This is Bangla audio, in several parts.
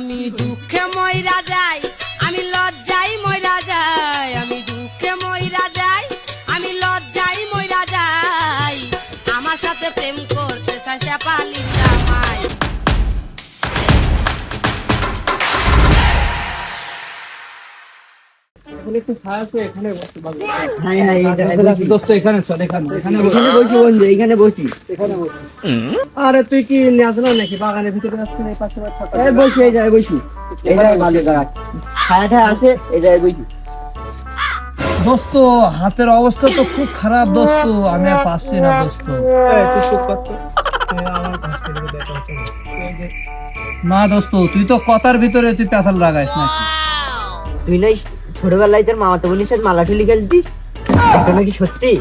আমি দুঃখে ময়রা যাই, আমি লজ্জাই ময়রা যাই, আমি দুঃখে ময়রা যাই, আমি লজ্জাই ময়রা যাই। আমার সাথে প্রেম করতে চাই সে পালির এখানে একটু ছায়া আছে এখানে বসতে পারব। হ্যাঁ হ্যাঁ এখানে দোস্ত এখানে চল এখানে এখানে বসি বন্ধু এখানে বসি। এখানে বস। আরে তুই কি নাকি? বাগানের ভিতরে এই পাশে পাশে এই বসি এই জায়গায় বসি। এই জায়গায় ভালো জায়গা। ছায়াটা আছে এই জায়গায় বসি। দোস্ত হাতের অবস্থা তো খুব খারাপ দোস্ত। আমি আর পাচ্ছি না দোস্ত। না। না দোস্ত তুই তো কথার ভিতরে তুই পেশাল লাগাইস নাকি? তুই নাই? ছোটবেলায় তোর মামাতো বোনের সাথে মালা ঠুলি খেলতিস? এটা নাকি সত্যি?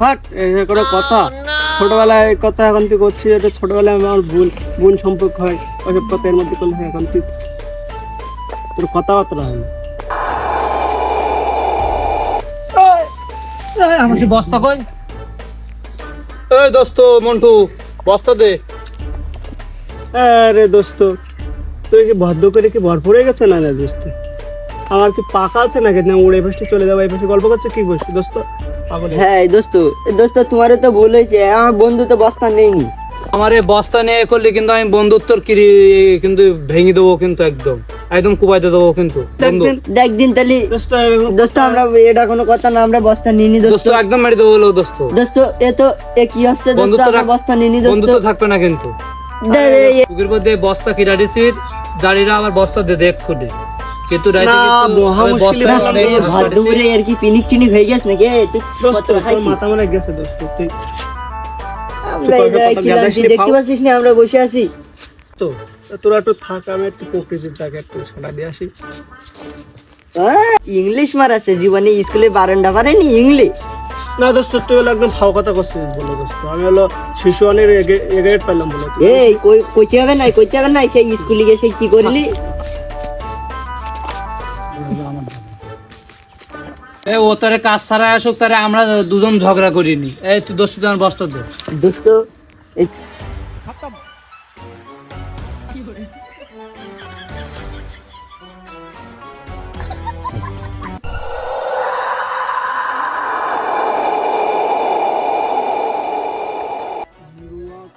হাট, কোনো কথা। ছোটবেলায় কথা এখন তুই করছিস এটা ছোটবেলায় আমার বোন বোন সম্পর্ক হয় ওসব কথা এর মধ্যে করলে হয় এখন তুই তোর কথাবার্তা হয় না। আমার বস্তা কই? এই দোস্ত মন্টু বস্তা দে। আরে দোস্ত তুই কি ভদ্র করে কি ভরপুর হয়ে গেছে না না দোস্ত? আমার কি পাকা আছে নাকি? না পাশে চলে যাব গল্প করছে? কি বসছি দোস্ত? হ্যাঁ দোস্ত দোস্ত তোমারও তো ভুল হয়েছে আমার বন্ধু তো বস্তা নেইনি আমার এই বস্তা নিয়ে করলে কিন্তু আমি বন্ধুত্বর কিরি কিন্তু ভেঙে দেবো কিন্তু একদম। একদম কুপাইতে দেবো কিন্তু বন্ধু। দেখবেন দেখ দিন তাহলে। দোস্ত আমরা এটা কোনো কথা না আমরা বস্তা নিনি দোস্ত। দোস্ত একদম মেরে দেবো বলো দোস্ত। দোস্ত এ তো এ কি হচ্ছে দোস্ত? আমরা বস্তা নিনি দোস্ত। বন্ধুত্ব থাকবে না কিন্তু। বস্তা কিরা দিছিস গাড়িরা আবার বস্তা দে দেখ খুলে কিন্তু রাইতে কিন্তু মহা মুশকিল বস্তা ব্যাপার। অনেক এ বস্তা ভাত দিছি। আর কি পিনিক টিনিক হয়ে গেছে নাকি? এ, তুই দোস্ত কত তোর মাথা মনে গেছে দোস্ত তুই আমরা এই জায়গায় কি লাগছি দেখতে পাচ্ছিস না আমরা বসে আছি। তো তোরা একটু থাক আমি একটু প্রকৃতির টাকা একটু সারা দিয়ে আসি। ইংলিশ মারাছে জীবনে স্কুলে বারান্ডা পারেনি ইংলিশ? না দোস্ত তুই হলো একদম ফাও কথা করছিস বলো দোস্ত। আমি হলো শিশু অনেক এগ্রেড পাইলাম বলে। এই কই- কইতে হবে না কইতে হবে না সেই স্কুলে গিয়ে সেই কি করলি? এ ও তারে কাজ ছাড়া আসুক তারে আমরা দুজন ঝগড়া করিনি। এই তুই দোস্ত তোমার বস্তা দে। দোস্ত এই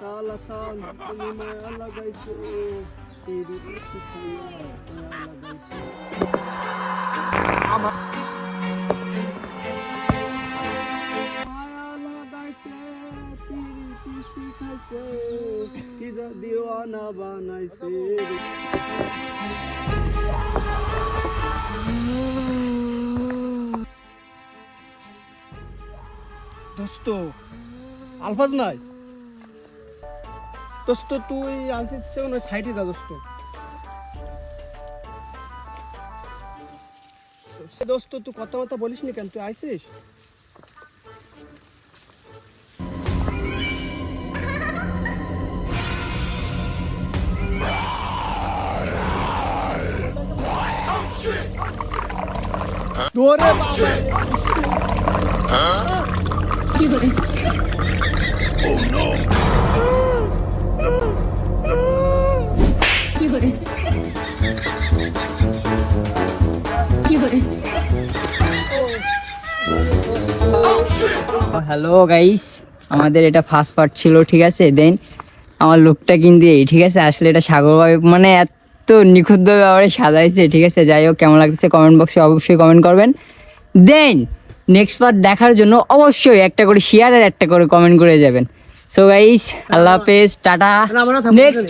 কাল যা দিওয়ানা বানাইছে। দোস্ত, আলফাজ নাই। দোস্ত, তুই সেখানে সাইডে যা দোস্ত। দোস্ত তুই কথা মতো বলিস নি কেন? তুই আইসিস? হ্যালো গাইস আমাদের এটা ফার্স্ট পার্ট ছিল, ঠিক আছে? দেন আমার লোকটা কিন্তু এই, ঠিক আছে? আসলে এটা সাগর মানে এত নিখুঁতভাবে ব্যাপারে সাজাইছে ঠিক আছে? যাই হোক কেমন লাগছে কমেন্ট বক্সে অবশ্যই কমেন্ট করবেন। দেন নেক্সট পার্ট দেখার জন্য অবশ্যই একটা করে শেয়ার আর একটা করে কমেন্ট করে যাবেন। সো গাইস আল্লাহ হাফেজ টাটা। নেক্সট